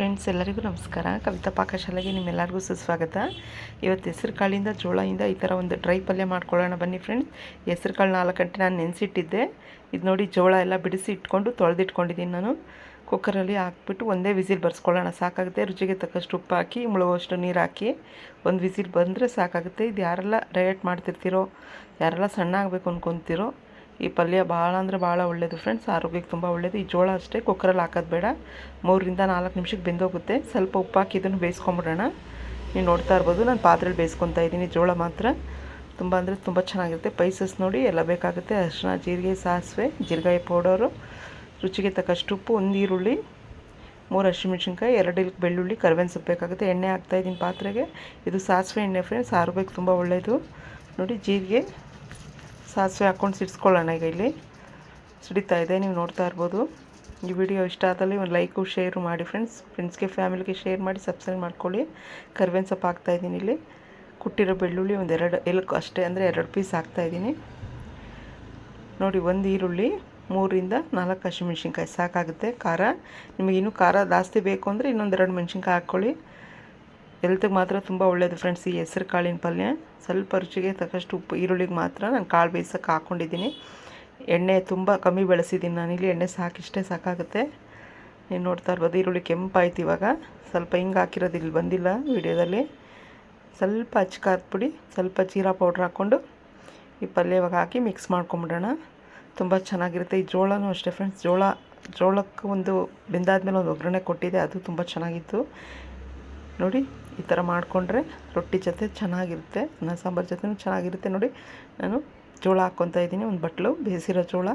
Friends ಎಲ್ಲರಿಗೂ ನಮಸ್ಕಾರ. ಕವಿತಾ ಪಾಕಶಾಲೆಗೆ ನಿಮ್ಮೆಲ್ಲರಿಗೂ ಸುಸ್ವಾಗತ. ಇವತ್ತು ಹೆಸರು ಕಾಳಿಂದ ಜೋಳದಿಂದ ಈ ಥರ ಒಂದು ಡ್ರೈ ಪಲ್ಯ ಮಾಡ್ಕೊಳ್ಳೋಣ ಬನ್ನಿ ಫ್ರೆಂಡ್ಸ್ ಹೆಸರು ಕಾಳು ನಾಲ್ಕು ಗಂಟೆ ನಾನು ನೆನೆಸಿಟ್ಟಿದ್ದೆ. ಇದು ನೋಡಿ ಜೋಳ ಎಲ್ಲ ಬಿಡಿಸಿ ಇಟ್ಕೊಂಡು ತೊಳೆದಿಟ್ಕೊಂಡಿದ್ದೀನಿ ನಾನು. ಕುಕ್ಕರಲ್ಲಿ ಹಾಕ್ಬಿಟ್ಟು ಒಂದೇ ವಿಸಿಲ್ ಬರ್ಸ್ಕೊಳ್ಳೋಣ. ಸಾಕಾಗುತ್ತೆ. ರುಚಿಗೆ ತಕ್ಕಷ್ಟು ಉಪ್ಪು ಹಾಕಿ, ಮುಳುಗುವಷ್ಟು ನೀರು ಹಾಕಿ ಒಂದು ವಿಸಿಲ್ ಬಂದರೆ ಸಾಕಾಗುತ್ತೆ. ಇದು ಯಾರೆಲ್ಲ ಡಯಟ್ ಮಾಡ್ತಿರ್ತೀರೋ, ಯಾರೆಲ್ಲ ಸಣ್ಣ ಆಗಬೇಕು ಅಂದ್ಕೊತಿರೋ ಈ ಪಲ್ಯ ಭಾಳ ಅಂದರೆ ಭಾಳ ಒಳ್ಳೆಯದು ಫ್ರೆಂಡ್ಸ್ ಆರೋಗ್ಯಕ್ಕೆ ತುಂಬ ಒಳ್ಳೆಯದು ಈ ಜೋಳ ಅಷ್ಟೇ ಕುಕ್ಕರಲ್ಲಿ ಹಾಕೋದು ಬೇಡ. ಮೂರರಿಂದ ನಾಲ್ಕು ನಿಮಿಷಕ್ಕೆ ಬೆಂದೋಗುತ್ತೆ. ಸ್ವಲ್ಪ ಉಪ್ಪು ಹಾಕಿ ಇದನ್ನು ಬೇಯಿಸ್ಕೊಂಬಿಡೋಣ. ನೀವು ನೋಡ್ತಾ ಇರ್ಬೋದು, ನಾನು ಪಾತ್ರೆಲಿ ಬೇಯಿಸ್ಕೊತಾ ಇದ್ದೀನಿ ಜೋಳ ಮಾತ್ರ. ತುಂಬ ಅಂದರೆ ತುಂಬ ಚೆನ್ನಾಗಿರುತ್ತೆ. ಪೈಸಸ್ ನೋಡಿ ಎಲ್ಲ ಬೇಕಾಗುತ್ತೆ. ಅರಿಶಿನ ಜೀರಿಗೆ, ಸಾಸಿವೆ ಜೀರಿಗಾಯಿ ಪೌಡರು ರುಚಿಗೆ ತಕ್ಕಷ್ಟು ಉಪ್ಪು, ಒಂದು ಈರುಳ್ಳಿ, ಮೂರು ಹಸಿಮೆಣ್ಸಿನ್ಕಾಯಿ, ಎರಡು ಇಲ್ಕ್ ಬೆಳ್ಳುಳ್ಳಿ, ಕರಿಬೇವಿನ ಸೊಪ್ಪು ಬೇಕಾಗುತ್ತೆ. ಎಣ್ಣೆ ಹಾಕ್ತಾಯಿದ್ದೀನಿ ಪಾತ್ರೆಗೆ. ಇದು ಸಾಸಿವೆ ಎಣ್ಣೆ ಫ್ರೆಂಡ್ಸ್ ಆರೋಗ್ಯಕ್ಕೆ ತುಂಬ ಒಳ್ಳೆಯದು ನೋಡಿ ಜೀರಿಗೆ ಸಾಸಿವೆ ಹಾಕ್ಕೊಂಡು ಸಿಡಿಸ್ಕೊಳ್ಳೋಣ ಈಗ ಇಲ್ಲಿ. ಸಿಡಿತಾ ಇದೆ, ನೀವು ನೋಡ್ತಾ ಇರ್ಬೋದು. ಈ ವಿಡಿಯೋ ಇಷ್ಟ ಆದಲ್ಲಿ ಒಂದು ಲೈಕು ಶೇರು ಮಾಡಿ ಫ್ರೆಂಡ್ಸ್ ಫ್ರೆಂಡ್ಸ್ಗೆ ಫ್ಯಾಮಿಲಿಗೆ ಶೇರ್ ಮಾಡಿ ಸಬ್ಸ್ಕ್ರೈಬ್ ಮಾಡ್ಕೊಳ್ಳಿ. ಕರ್ವೇನ್ ಸೊಪ್ಪು ಹಾಕ್ತಾ ಇದ್ದೀನಿ ಇಲ್ಲಿ. ಕುಟ್ಟಿರೋ ಬೆಳ್ಳುಳ್ಳಿ ಒಂದು ಎರಡು ಎಲ್ಕು ಅಷ್ಟೇ ಅಂದರೆ ಎರಡು ಪೀಸ್ ಹಾಕ್ತಾ ಇದ್ದೀನಿ. ನೋಡಿ, ಒಂದು ಈರುಳ್ಳಿ, ಮೂರಿಂದ ನಾಲ್ಕು ಹಸಿಮೆಣ್ಸಿನ್ಕಾಯಿ. ಸಾಕಾಗುತ್ತೆ. ಖಾರ. ನಿಮಗೆ ಇನ್ನೂ ಖಾರ ಜಾಸ್ತಿ ಬೇಕು ಅಂದರೆ ಇನ್ನೊಂದೆರಡು ಮೆಣಸಿನ್ಕಾಯಿ ಹಾಕ್ಕೊಳ್ಳಿ. ಹೆಲ್ತಿಗೆ ಮಾತ್ರ ತುಂಬ ಒಳ್ಳೆಯದು ಫ್ರೆಂಡ್ಸ್ ಈ ಹೆಸ್ರು ಕಾಳಿನ ಪಲ್ಯ ಸ್ವಲ್ಪ ರುಚಿಗೆ ತಕ್ಕಷ್ಟು ಉಪ್ಪು, ಈರುಳ್ಳಿಗೆ ಮಾತ್ರ ನಾನು ಕಾಳು ಬೇಯಿಸೋಕೆ ಹಾಕ್ಕೊಂಡಿದ್ದೀನಿ ಎಣ್ಣೆ ತುಂಬ ಕಮ್ಮಿ ಬೆಳೆಸಿದ್ದೀನಿ ನಾನಿಲ್ಲಿ ಎಣ್ಣೆ ಸಾಕಿಷ್ಟೇ ಸಾಕಾಗುತ್ತೆ. ನೀವು ನೋಡ್ತಾ ಇರ್ಬೋದು ಈರುಳ್ಳಿ ಕೆಂಪಾಯ್ತು ಇವಾಗ. ಸ್ವಲ್ಪ ಹಿಂಗೆ ಹಾಕಿರೋದು ಇಲ್ಲಿ ಬಂದಿಲ್ಲ ವೀಡಿಯೋದಲ್ಲಿ. ಸ್ವಲ್ಪ ಅಚ್ಕಾರದ ಪುಡಿ ಸ್ವಲ್ಪ ಜೀರಾ ಪೌಡ್ರ್ ಹಾಕ್ಕೊಂಡು ಈ ಪಲ್ಯ ಇವಾಗ ಹಾಕಿ ಮಿಕ್ಸ್ ಮಾಡ್ಕೊಂಬಿಡೋಣ. ತುಂಬ ಚೆನ್ನಾಗಿರುತ್ತೆ. ಈ ಜೋಳನೂ ಅಷ್ಟೇ ಫ್ರೆಂಡ್ಸ್ ಜೋಳ, ಜೋಳಕ್ಕೆ ಒಂದು ಬೆಂದಾದ್ಮೇಲೆ ಒಂದು ಒಗ್ಗರಣೆ ಕೊಟ್ಟಿದೆ. ಅದು ತುಂಬ ಚೆನ್ನಾಗಿತ್ತು. ನೋಡಿ ಈ ಥರ ಮಾಡಿಕೊಂಡ್ರೆ ರೊಟ್ಟಿ ಜೊತೆ ಚೆನ್ನಾಗಿರುತ್ತೆ, ಅನ್ನ ಸಾಂಬಾರು ಜೊತೆನೂ ಚೆನ್ನಾಗಿರುತ್ತೆ ನೋಡಿ. ನಾನು ಜೋಳ ಹಾಕ್ಕೊತಾ ಇದ್ದೀನಿ, ಒಂದು ಬಟ್ಲು, ಬೇಯಿಸಿರೋ ಜೋಳ.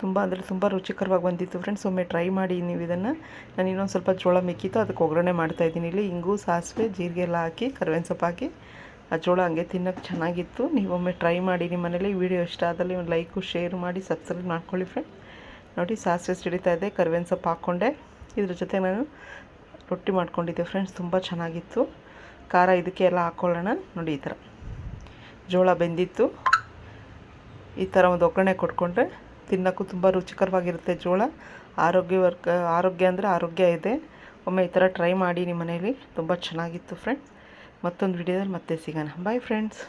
ತುಂಬ ಅಂದರೆ ತುಂಬ ರುಚಿಕರವಾಗಿ ಬಂದಿತ್ತು ಫ್ರೆಂಡ್ಸ್ ಒಮ್ಮೆ ಟ್ರೈ ಮಾಡಿ ನೀವು ಇದನ್ನು. ನಾನು ಇನ್ನೊಂದು ಸ್ವಲ್ಪ ಜೋಳ ಮಿಕ್ಕಿತ್ತು, ಅದಕ್ಕೆ ಒಗ್ಗರಣೆ ಮಾಡ್ತಾಯಿದ್ದೀನಿ ಇಲ್ಲಿ ಇಂಗು, ಸಾಸಿವೆ, ಜೀರಿಗೆ ಎಲ್ಲ ಹಾಕಿ ಕರಿಬೇವಿನ ಸೊಪ್ಪು ಹಾಕಿ, ಆ ಜೋಳ ಹಂಗೆ ತಿನ್ನೋಕ್ಕೆ ಚೆನ್ನಾಗಿತ್ತು. ಒಮ್ಮೆ ಟ್ರೈ ಮಾಡಿ ನಿಮ್ಮ ಮನೇಲಿ ವಿಡಿಯೋ ಇಷ್ಟ ಆದಲ್ಲಿ ಒಂದು ಲೈಕು ಶೇರ್ ಮಾಡಿ ಸಬ್ಸ್ಕ್ರೈಬ್ ಮಾಡ್ಕೊಳ್ಳಿ ಫ್ರೆಂಡ್ ನೋಡಿ, ಸಾಸಿವೆ ಸಿಡಿತಾ ಇದೆ ಕರಿಬೇವಿನ ಸೊಪ್ಪು ಹಾಕ್ಕೊಂಡೆ. ಇದ್ರ ಜೊತೆ ನಾನು ರೊಟ್ಟಿ ಮಾಡ್ಕೊಂಡಿದ್ದೆ ಫ್ರೆಂಡ್ಸ್ ತುಂಬ ಚೆನ್ನಾಗಿತ್ತು. ಖಾರ ಇದಕ್ಕೆ ಎಲ್ಲ ಹಾಕ್ಕೊಳ್ಳೋಣ ನೋಡಿ ಈ ಥರ. ಜೋಳ ಬೆಂದಿತ್ತು. ಈ ಥರ ಒಂದು ಒಗ್ಗರಣೆ ಕೊಟ್ಕೊಂಡ್ರೆ ತಿನ್ನೋಕ್ಕೂ ತುಂಬ ರುಚಿಕರವಾಗಿರುತ್ತೆ ಜೋಳ. ಆರೋಗ್ಯ ವರ್ಗ ಆರೋಗ್ಯ ಅಂದರೆ ಆರೋಗ್ಯ ಇದೆ. ಒಮ್ಮೆ ಈ ಥರ ಟ್ರೈ ಮಾಡಿ ನಿಮ್ಮ ಮನೇಲಿ. ತುಂಬ ಚೆನ್ನಾಗಿತ್ತು ಫ್ರೆಂಡ್ಸ್ ಮತ್ತೊಂದು ವಿಡಿಯೋದಲ್ಲಿ ಮತ್ತೆ ಸಿಗೋಣ. Bye friends